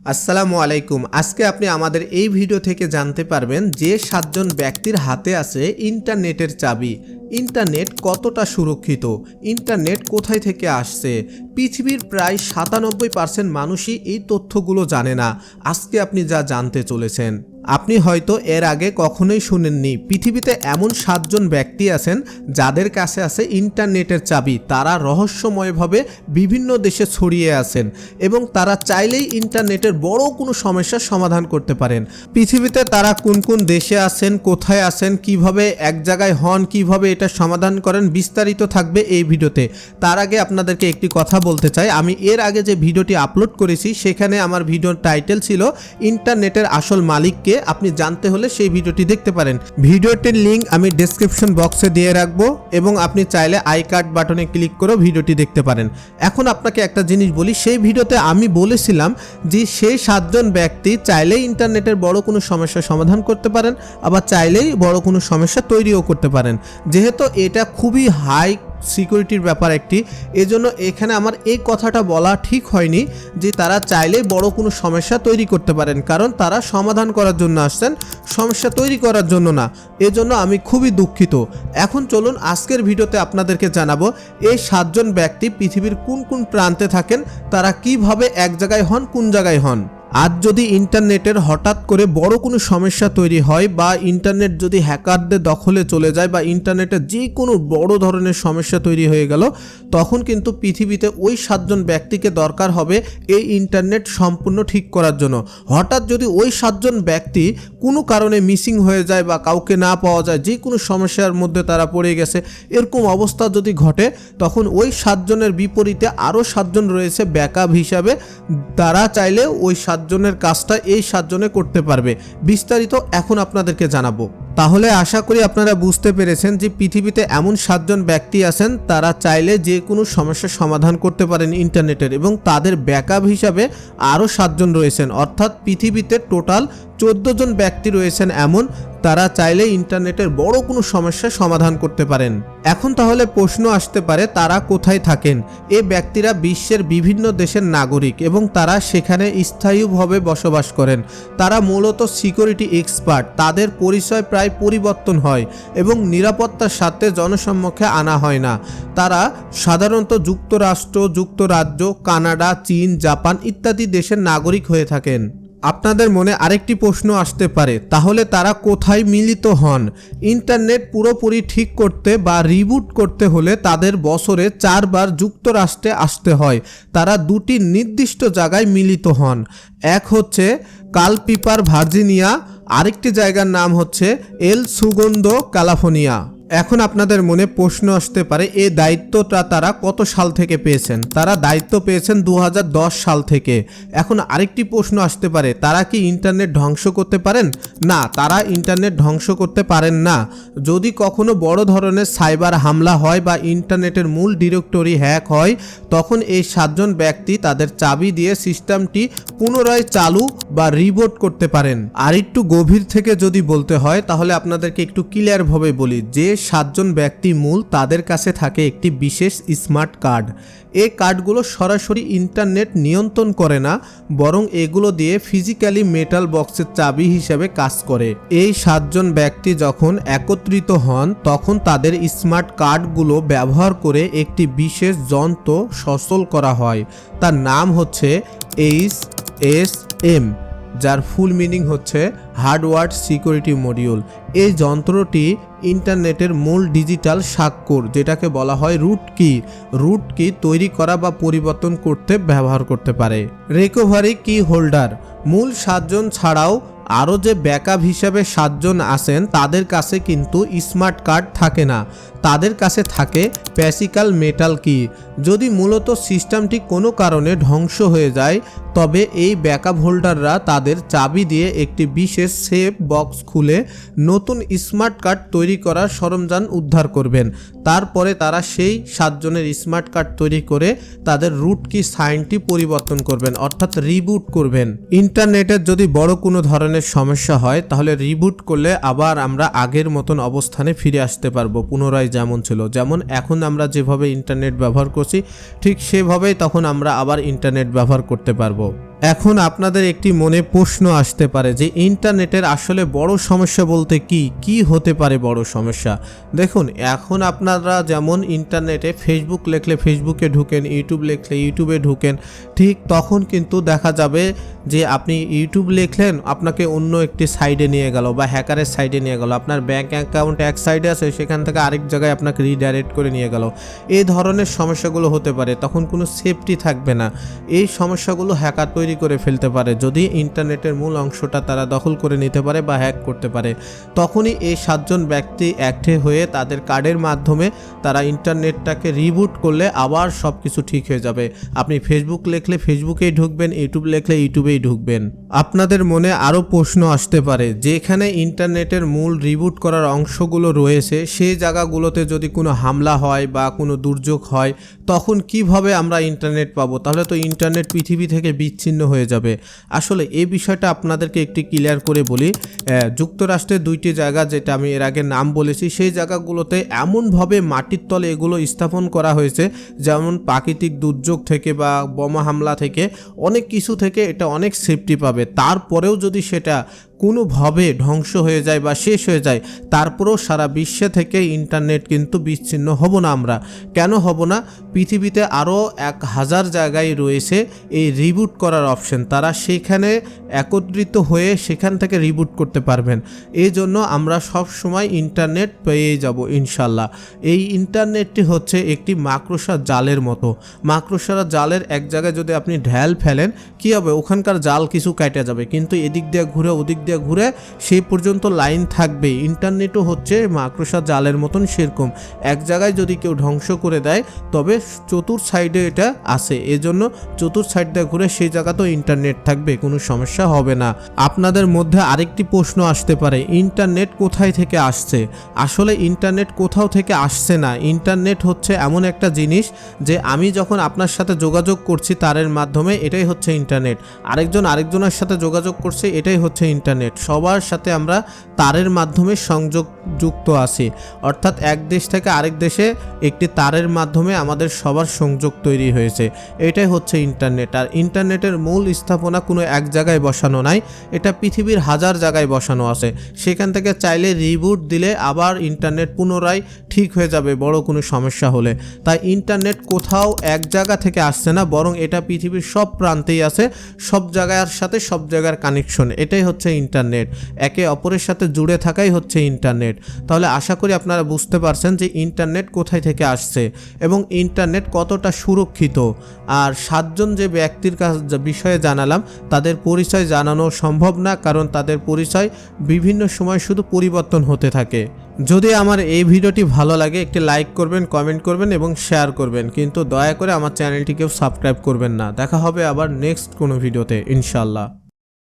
আসসালামু আলাইকুম। আজকে আপনি আমাদের এই ভিডিও থেকে জানতে পারবেন যে সাতজন ব্যক্তির হাতে আছে ইন্টারনেটের চাবি। ইন্টারনেট কতটা সুরক্ষিত? ইন্টারনেট কোথায় থেকে আসছে? পৃথিবীর প্রায় সাতানব্বই পার্সেন্ট মানুষই এই তথ্যগুলো জানে না। আজকে আপনি যা জানতে চলেছেন। আপনি হয়তো এর আগে কখনোই শুনেননি, পৃথিবীতে এমন সাতজন ব্যক্তি আছেন যাদের কাছে আছে ইন্টারনেটের চাবি। তারা রহস্যময়ভাবে বিভিন্ন দেশে ছড়িয়ে আছেন এবং তারা চাইলেই ইন্টারনেটের বড় কোনো সমস্যার সমাধান করতে পারেন। পৃথিবীতে তারা কোন কোন দেশে আছেন, কোথায় আছেন, কীভাবে এক জায়গায় হন, কীভাবে এটা সমাধান করেন, বিস্তারিত থাকবে এই ভিডিওতে। তার আগে আপনাদেরকে একটি কথা বলতে চাই। আমি এর আগে যে ভিডিওটি আপলোড করেছি, সেখানে আমার ভিডিওর টাইটেল ছিল, ইন্টারনেটের আসল মালিককে আপনি জানতে হলে সেই ভিডিওটি দেখতে পারেন। ভিডিওটির লিঙ্ক আমি ডেসক্রিপশন বক্সে দিয়ে রাখব এবং আপনি চাইলে আই কার্ড বাটনে ক্লিক করেও ভিডিওটি দেখতে পারেন। এখন আপনাকে একটা জিনিস বলি, সেই ভিডিওতে আমি বলেছিলাম যে সেই সাতজন ব্যক্তি চাইলেই ইন্টারনেটের বড় কোনো সমস্যার সমাধান করতে পারেন, আবার চাইলেই বড় কোনো সমস্যা তৈরিও করতে পারেন। যেহেতু এটা খুবই হাই সিকিউরিটির ব্যাপার একটি। এজন্য এখানে আমার এই কথাটা বলা ঠিক হয়নি যে তারা চাইলেই বড় কোনো সমস্যা তৈরি করতে পারেন, কারণ তারা সমাধান করার জন্য আসছেন, সমস্যা তৈরি করার জন্য না। এজন্য আমি খুবই দুঃখিত। এখন চলুন আজকের ভিডিওতে আপনাদেরকে জানাব, এই সাতজন ব্যক্তি পৃথিবীর কোন কোন প্রান্তে থাকেন, তারা কীভাবে এক জায়গায় হন, কোন জায়গায় হন। আজ যদি ইন্টারনেটের হঠাৎ করে বড় কোনো সমস্যা তৈরি হয় বা ইন্টারনেট যদি হ্যাকারদের দখলে চলে যায় বা ইন্টারনেটে যে কোনো বড় ধরনের সমস্যা তৈরি হয়ে গেল, তখন কিন্তু পৃথিবীতে ওই সাতজন ব্যক্তিকে দরকার হবে এই ইন্টারনেট সম্পূর্ণ ঠিক করার জন্য। হঠাৎ যদি ওই সাতজন ব্যক্তি কোনো কারণে মিসিং হয়ে যায় বা কাউকে না পাওয়া যায়, যে কোনো সমস্যার মধ্যে তারা পড়ে গেছে, এরকম অবস্থা যদি ঘটে, তখন ওই সাতজনের বিপরীতে আরও সাতজন রয়েছে ব্যাকআপ হিসাবে। তারা চাইলে ওই সাতজনের কাজটা এই সাতজনে করতে পারবে। বিস্তারিত এখন আপনাদেরকে জানাব। তাহলে আশা করি আপনারা বুঝতে পেরেছেন যে পৃথিবীতে এমন সাতজন ব্যক্তি আছেন, তারা চাইলে যে কোনো সমস্যার সমাধান করতে পারেন ইন্টারনেটের এবং তাদের ব্যাকআপ হিসাবে আরও সাতজন রয়েছেন। অর্থাৎ পৃথিবীতে টোটাল চোদ্দ জন ব্যক্তি রয়েছেন এমন, তারা চাইলে ইন্টারনেটের বড় কোনো সমস্যার সমাধান করতে পারেন। এখন তাহলে প্রশ্ন আসতে পারে, তারা কোথায় থাকেন? এ ব্যক্তিরা বিশ্বের বিভিন্ন দেশের নাগরিক এবং তারা সেখানে স্থায়ীভাবে বসবাস করেন। তারা মূলত সিকিউরিটি এক্সপার্ট, তাদের পরিচয় প্রায় পরিবর্তন হয় এবং নিরাপত্তার সাথে জনসম্মুখে আনা হয় না। তারা সাধারণত যুক্তরাষ্ট্র, যুক্তরাজ্য, কানাডা, চীন, জাপান ইত্যাদি দেশের নাগরিক হয়ে থাকেন। আপনাদের মনে আরেকটি প্রশ্ন আসতে পারে, তাহলে তারা কোথায় মিলিত হন? ইন্টারনেট পুরোপুরি ঠিক করতে বা রিবুট করতে হলে তাদের বছরে চারবার যুক্তরাষ্ট্রে আসতে হয়। তারা দুটি নির্দিষ্ট জায়গায় মিলিত হন। এক হচ্ছে কালপিপার ভার্জিনিয়া, আরেকটি জায়গার নাম হচ্ছে এল সুগন্ধ ক্যালিফোর্নিয়া। এখন আপনাদের মনে প্রশ্ন আসতে পারে এই দায়িত্বটা তারা কত সাল থেকে পেয়েছেন? তারা দায়িত্ব পেয়েছেন দু হাজার দশ সাল থেকে। এখন আরেকটি প্রশ্ন আসতে পারে, তারা কি ইন্টারনেট ধ্বংস করতে পারেন? না, তারা ইন্টারনেট ধ্বংস করতে পারেন না। যদি কখনো বড় ধরনের সাইবার হামলা হয় বা ইন্টারনেটের মূল ডিরেক্টরি হ্যাক হয়, তখন এই সাতজন ব্যক্তি তাদের চাবি দিয়ে সিস্টেমটি পুনরায় চালু বা রিবোট করতে পারেন। আর একটু গভীর থেকে যদি বলতে হয়, তাহলে আপনাদেরকে একটু ক্লিয়ারভাবে বলি, যে সাতজন ব্যক্তি মূল তাদের কাছে থাকে একটি বিশেষ স্মার্ট কার্ড। এই কার্ডগুলো সরাসরি ইন্টারনেট নিয়ন্ত্রণ করে না, বরং এগুলো দিয়ে ফিজিক্যালি মেটাল বক্সের চাবি হিসেবে কাজ করে। এই সাতজন ব্যক্তি যখন একত্রিত হন, তখন তাদের স্মার্ট কার্ডগুলো ব্যবহার করে একটি বিশেষ যন্ত্র সচল করা হয়। তার নাম হচ্ছে এইচ এস এম। যার ফুল মিনিং হচ্ছে হার্ডওয়ার্ড সিকিউরিটি মডিউল। এই যন্ত্রটি ইন্টারনেটের মূল ডিজিটাল স্বাক্ষর, যেটাকে বলা হয় রুট কি। রুট কি তৈরি করা বা পরিবর্তন করতে ব্যবহার করতে পারে। রিকভারি কি হোল্ডার। মূল সাতজন ছাড়াও আরও যে ব্যাকআপ হিসাবে সাতজন আছেন, তাদের কাছে কিন্তু স্মার্ট কার্ড থাকে না। তাদের কাছে থাকে প্যাসিক্যাল মেটাল কি? যদি মূলত সিস্টেমটি কোনো কারণে ধ্বংস হয়ে যায়, তবে এই ব্যাকআপ হোল্ডাররা তাদের চাবি দিয়ে একটি বিশেষ সেফ বক্স খুলে নতুন স্মার্ট কার্ড তৈরি করার সরঞ্জাম উদ্ধার করবেন। তারপরে তারা সেই সাতজনের স্মার্ট কার্ড তৈরি করে তাদের রুট কি সাইনটি পরিবর্তন করবেন, অর্থাৎ রিবুট করবেন। ইন্টারনেটের যদি বড় কোনো ধরনের সমস্যা হয়, তাহলে রিবুট করলে আবার আমরা আগের মতন অবস্থানে ফিরে আসতে পারব, পুনরায় যেমন ছিল। যেমন এখন আমরা যেভাবে ইন্টারনেট ব্যবহার করছি, ঠিক সেভাবেই তখন আমরা আবার ইন্টারনেট ব্যবহার করতে পারব। এখন আপনাদের একটি মনে প্রশ্ন আসতে পারে যে ইন্টারনেটের আসলে বড় সমস্যা বলতে কি? কি হতে পারে বড় সমস্যা? দেখুন, এখন আপনারা যেমন ইন্টারনেটে ফেসবুক লেখলে ফেসবুকে ঢুকেন ইউটিউব লেখলে ইউটিউবে ঢুকেন, ঠিক তখন কিন্তু দেখা যাবে যে আপনি ইউটিউব লিখলেন, আপনাকে অন্য একটি সাইডে নিয়ে গেল বা হ্যাকারের সাইডে নিয়ে গেল। আপনার ব্যাঙ্ক অ্যাকাউন্ট এক সাইডে আছে, সেখান থেকে আরেক জায়গায় আপনাকে রিডাইরেক্ট করে নিয়ে গেল। এই ধরনের সমস্যাগুলো হতে পারে, তখন কোনো সেফটি থাকবে না। এই সমস্যাগুলো হ্যাকার তৈরি করে ফেলতে পারে। যদি ইন্টারনেটের মূল অংশটা তারা দখল করে নিতে পারে বা হ্যাক করতে পারে। তখনই এই সাতজন ব্যক্তি একঠে হয়ে তাদের কার্ডের মাধ্যমে তারা ইন্টারনেটটাকে রিবুট করলে আবার সব কিছু ঠিক হয়ে যাবে। আপনি ফেসবুক লেখলে ফেসবুকেই ঢুকবেন ইউটিউব লেখলে ইউটিউবেই ঢুকবেন। আপনাদের মনে আরও প্রশ্ন আসতে পারে, যেখানে ইন্টারনেটের মূল রিবুট করার অংশগুলো রয়েছে, সেই জায়গাগুলোতে যদি কোনো হামলা হয় বা কোনো দুর্যোগ হয়, তখন কীভাবে আমরা ইন্টারনেট পাবো? তাহলে তো ইন্টারনেট পৃথিবী থেকে বিচ্ছিন্ন হয়ে যাবে। আসলে এই বিষয়টা আপনাদেরকে একটি ক্লিয়ার করে বলি যুক্তরাষ্ট্রে যুক্তরাষ্ট্রের দুইটি জায়গা যেটা আমি এর আগে নাম বলেছি, সেই জায়গাগুলোতে এমনভাবে মাটির তলে এগুলো স্থাপন করা হয়েছে, যেমন প্রাকৃতিক দুর্যোগ থেকে বা বোমা হামলা থেকে, অনেক কিছু থেকে এটা অনেক সেফটি পাবে। তারপরেও যদি সেটা কোনোভাবে ধ্বংস হয়ে যায় বা শেষ হয়ে যায়, তারপরেও সারা বিশ্বে থেকে ইন্টারনেট কিন্তু বিচ্ছিন্ন হব না আমরা। কেন হব না? পৃথিবীতে আরও এক হাজার জায়গায় রয়েছে এই রিবুট করার অপশন তারা সেখানে একত্রিত হয়ে সেখান থেকে রিবুট করতে পারবেন। এই জন্য আমরা সব সময় ইন্টারনেট পেয়ে যাব, ইনশাল্লাহ। এই ইন্টারনেটটি হচ্ছে একটি মাকড়সা জালের মতো। মাকড়সা জালের এক জায়গায় যদি আপনি ঢ্যাল ফেলেন, কি হবে? ওখানকার জাল কিছু কেটে যাবে। কিন্তু এদিক দিয়ে ঘুরে ওদিক দিয়ে ঘুরে সেই পর্যন্ত লাইন থাকবে। ইন্টারনেটও হচ্ছে মাকড়সা জালের মতন সেরকম। এক জায়গায় যদি কেউ ধ্বংস করে দেয়, তবে চতুর সাইডে এটা আসে এজন্য চতুর সাইড দিয়ে ঘুরে সেই জায়গাতেও ইন্টারনেট থাকবে, কোনো সমস্যা হবে না। আপনাদের মধ্যে আরেকটি প্রশ্ন আসতে পারে, ইন্টারনেট কোথায় থেকে আসছে? আসলে ইন্টারনেট কোথাও থেকে আসছে না। ইন্টারনেট হচ্ছে এমন একটা জিনিস যে আমি যখন আপনার সাথে যোগাযোগ করছি, তারের মাধ্যমে এটাই হচ্ছে ইন্টারনেট। আরেকজন আরেকজনের সাথে যোগাযোগ করছে, এটাই হচ্ছে ইন্টারনেট। সবার সাথে আমরা তারের মাধ্যমে সংযোগ যুক্ত আছি। অর্থাৎ এক দেশ থেকে আরেক দেশে একটি তারের মাধ্যমে আমাদের সবার সংযোগ তৈরি হয়েছে। এটাই হচ্ছে ইন্টারনেট। আর ইন্টারনেটের মূল স্থাপনা কোনো এক জায়গায় বসানো নাই, এটা পৃথিবীর হাজার জায়গায় বসানো আছে। সেখান থেকে চাইলে রিবুট দিলে আবার ইন্টারনেট পুনরায় ঠিক হয়ে যাবে, বড় কোনো সমস্যা হলে। তাই ইন্টারনেট কোথাও এক জায়গা থেকে আসছে না, বরং এটা পৃথিবীর সব প্রান্তেই আছে, সব জায়গার সাথে সব জায়গার কানেকশন এটাই হচ্ছে ইন্টারনেট। একে অপরের সাথে জুড়ে থাকাই হচ্ছে ইন্টারনেট। তাহলে আশা করি আপনারা বুঝতে পারছেন যে ইন্টারনেট কোথায় থেকে আসছে এবং ইন্টারনেট কতটা সুরক্ষিত। আর সাতজন যে ব্যক্তির কাছ বিষয়ে জানালাম, তাদের পরিচয় জানানো সম্ভব না, কারণ তাদের পরিচয় বিভিন্ন সময় শুধু পরিবর্তন হতে থাকে। যদি আমার এই ভিডিওটি ভালো লাগে, একটি লাইক করবেন, কমেন্ট করবেন এবং শেয়ার করবেন। কিন্তু দয়া করে আমার চ্যানেলটিকেও সাবস্ক্রাইব করবেন না। দেখা হবে আবার নেক্সট কোনো ভিডিওতে ইনশাল্লাহ